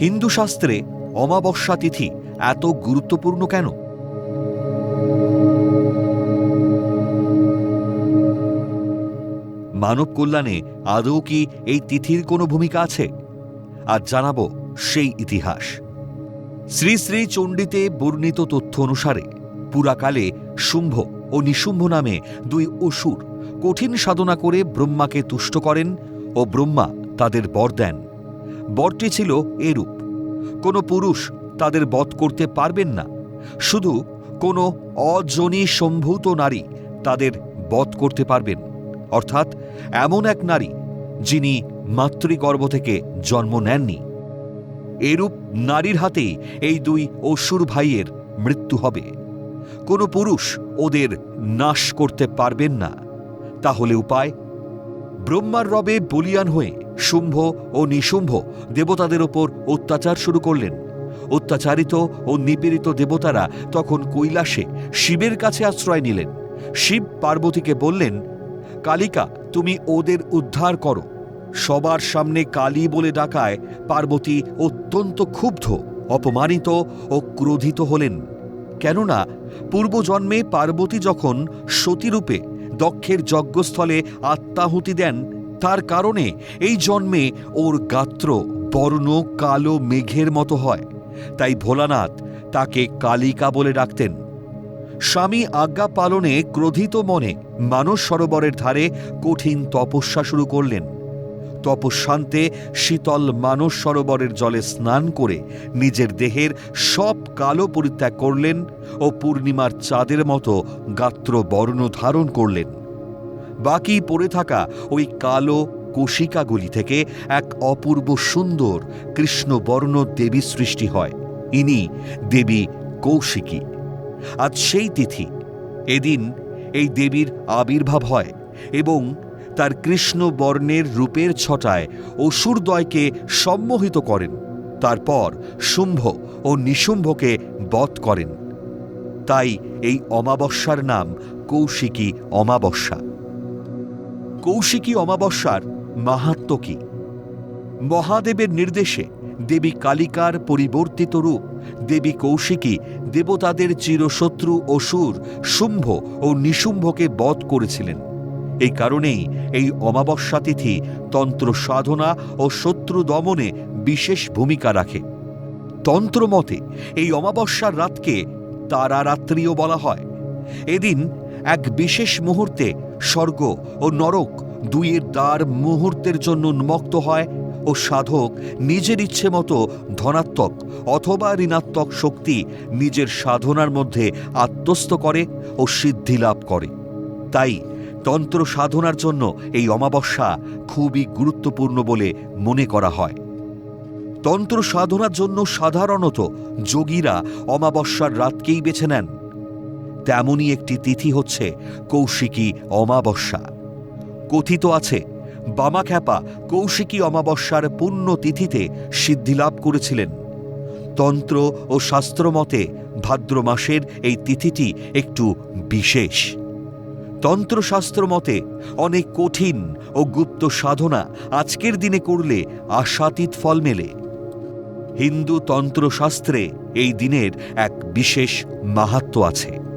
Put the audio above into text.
হিন্দু শাস্ত্রে অমাবস্যা তিথি এত গুরুত্বপূর্ণ কেন? মানব কল্যাণে আদৌ কি এই তিথির কোনো ভূমিকা আছে? আর জানাব সেই ইতিহাস। শ্রী শ্রী চণ্ডীতে বর্ণিত তথ্য অনুসারে পুরাকালে শুম্ভ ও নিশুম্ভ নামে দুই অসুর কঠিন সাধনা করে ব্রহ্মাকে তুষ্ট করেন ও ব্রহ্মা তাদের বর দেন। বরটি ছিল এরূপ। কোনো পুরুষ তাদের বধ করতে পারবেন না। শুধু কোনো অজনী সম্ভূত নারী তাদের বধ করতে পারবেন। অর্থাৎ এমন এক নারী যিনি মাতৃগর্ভ থেকে জন্ম নেননি। এরূপ নারীর হাতেই এই দুই অসুর ভাইয়ের মৃত্যু হবে। কোনো পুরুষ ওদের নাশ করতে পারবেন না। তাহলে উপায়, ব্রহ্মার রবে বলিয়ান হয়ে শুম্ভ ও নিশুম্ভ দেবতাদের ওপর অত্যাচার শুরু করলেন। অত্যাচারিত ও নিপীড়িত দেবতারা তখন কৈলাসে শিবের কাছে আশ্রয় নিলেন। শিব পার্বতীকে বললেন, কালিকা, তুমি ওদের উদ্ধার করো। সবার সামনে কালী বলে ডাকায় পার্বতী অত্যন্ত ক্ষুব্ধ, অপমানিত ও ক্রোধিত হলেন। কেননা, পূর্বজন্মে পার্বতী যখন সতীরূপে দক্ষের যজ্ঞস্থলে আত্মাহুতি দেন তার কারণে এই জন্মে ওর গাত্র বর্ণ কালো মেঘের মতো হয়। তাই ভোলানাথ তাকে কালিকা বলে ডাকতেন। স্বামী আজ্ঞা পালনে ক্রোধিত মনে মানস সরোবরের ধারে কঠিন তপস্যা শুরু করলেন। তপস্যান্তে শীতল মানস সরোবরের জলে স্নান করে নিজের দেহের সব কালো পরিত্যাগ করলেন ও পূর্ণিমার চাঁদের মতো গাত্র বর্ণ ধারণ করলেন। বাকি পড়ে থাকা ওই কালো কোশিকাগুলি থেকে এক অপূর্ব সুন্দর কৃষ্ণবর্ণ দেবী সৃষ্টি হয়। ইনি দেবী কৌশিকী। আজ সেই তিথি। এদিন এই দেবীর আবির্ভাব হয় এবং তার কৃষ্ণ বর্ণের রূপের ছটায় অসুরদয়কে সম্মোহিত করেন। তারপর শুম্ভ ও নিশুম্ভকে বধ করেন। তাই এই অমাবস্যার নাম কৌশিকী অমাবস্যা। কৌশিকী অমাবস্যার মাহাত্ম কি? মহাদেবের নির্দেশে দেবী কালিকার পরিবর্তিত রূপ, দেবী কৌশিকী দেবতাদের চিরশত্রু অসুর শুম্ভ ও নিশুম্ভকে বধ করেছিলেন। এই কারণেই এই অমাবস্যা তিথি তন্ত্র সাধনা ও শত্রু দমনে বিশেষ ভূমিকা রাখে। তন্ত্রমতে এই অমাবস্যার রাতকে তারারাত্রিও বলা হয়। এদিন এক বিশেষ মুহূর্তে স্বর্গ ও নরক দুইয়ের দ্বার মুহূর্তের জন্য উন্মুক্ত হয় ও সাধক নিজের ইচ্ছে মতো ধনাত্মক অথবা ঋণাত্মক শক্তি নিজের সাধনার মধ্যে আত্মস্থ করে ও সিদ্ধি লাভ করে। তাই তন্ত্র সাধনার জন্য এই অমাবস্যা খুবই গুরুত্বপূর্ণ বলে মনে করা হয়। তন্ত্র সাধনার জন্য সাধারণত যোগীরা অমাবস্যার রাতকেই বেছে নেন। তেমনই একটি তিথি হচ্ছে কৌশিকী অমাবস্যা। কথিত আছে, বামাখ্যাপা কৌশিকী অমাবস্যার পুণ্য তিথিতে সিদ্ধিলাভ করেছিলেন। তন্ত্র ও শাস্ত্রমতে ভাদ্র মাসের এই তিথিটি একটু বিশেষ। তন্ত্রশাস্ত্র মতে অনেক কঠিন ও গুপ্ত সাধনা আজকের দিনে করলে আশাতীত ফল মেলে। হিন্দু তন্ত্রশাস্ত্রে এই দিনের এক বিশেষ মাহাত্ম আছে।